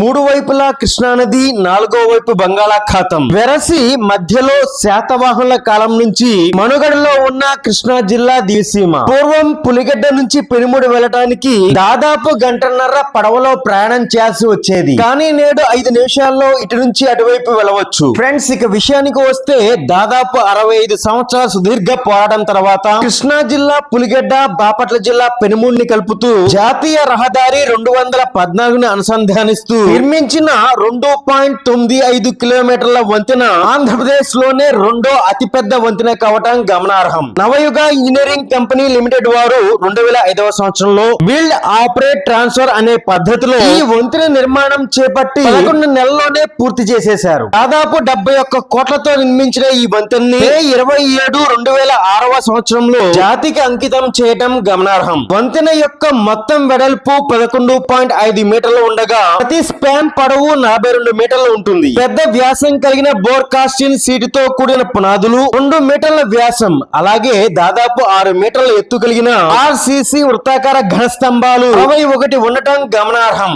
మూడు వైపులా కృష్ణానది నాలుగో వైపు బంగాళాఖాతం. వెరసి మధ్యలో శాతవాహనుల కాలం నుంచి మనుగడలో ఉన్న కృష్ణా జిల్లా దివిసీమ పూర్వం పులిగడ్డ నుంచి పెనుముడి వెళ్ళటానికి దాదాపు గంటన్నర పడవలో ప్రయాణం చేయాల్సి వచ్చేది. కానీ నేడు ఐదు నిమిషాల్లో ఇటు నుంచి అటువైపు వెళ్ళవచ్చు. ఫ్రెండ్స్ ఇక విషయానికి వస్తే దాదాపు అరవై ఐదు సంవత్సరాల సుదీర్ఘ పోరాటం తర్వాత కృష్ణా జిల్లా పులిగడ్డ బాపట్ల జిల్లా పెనుమూడిని కలుపుతూ జాతీయ రహదారి రెండు వందల పద్నాలుగుని అనుసంధానిస్తూ నిర్మించిన రెండు పాయింట్ తొమ్మిది ఐదు కిలోమీటర్ల వంతెన ఆంధ్రప్రదేశ్లోనే రెండో అతిపెద్ద వంతెన కావటం గమనార్హం. నవయుగ ఇంజనీరింగ్ కంపెనీ లిమిటెడ్ వారు రెండు వేల ఐదవ సంవత్సరంలో బిల్డ్ ఆపరేట్ ట్రాన్స్ఫర్ అనే పద్ధతిలో ఈ వంతెన నిర్మాణం చేపట్టి పదకొండు నెలల్లోనే పూర్తి చేసేశారు. దాదాపు డెబ్బై ఒక్క కోట్లతో నిర్మించిన ఈ వంతెన్ని ఇరవై ఏడు రెండు వేల ఆరవ సంవత్సరంలో జాతికి అంకితం చేయటం గమనార్హం. వంతెన యొక్క మొత్తం వెడల్పు పదకొండు పాయింట్ ఐదు మీటర్లు ఉండగా ప్రతి స్పాన్ పొడవు నలభై రెండు మీటర్లు ఉంటుంది. పెద్ద వ్యాసం కలిగిన బోర్కాస్టిన్ సీటుతో కూడిన పునాదులు రెండు మీటర్ల వ్యాసం అలాగే దాదాపు ఆరు మీటర్ల ఎత్తు కలిగిన ఆర్సీసీ వృత్తాకార ఘన స్తంభాలు అరవై ఒకటి ఉండటం గమనార్హం.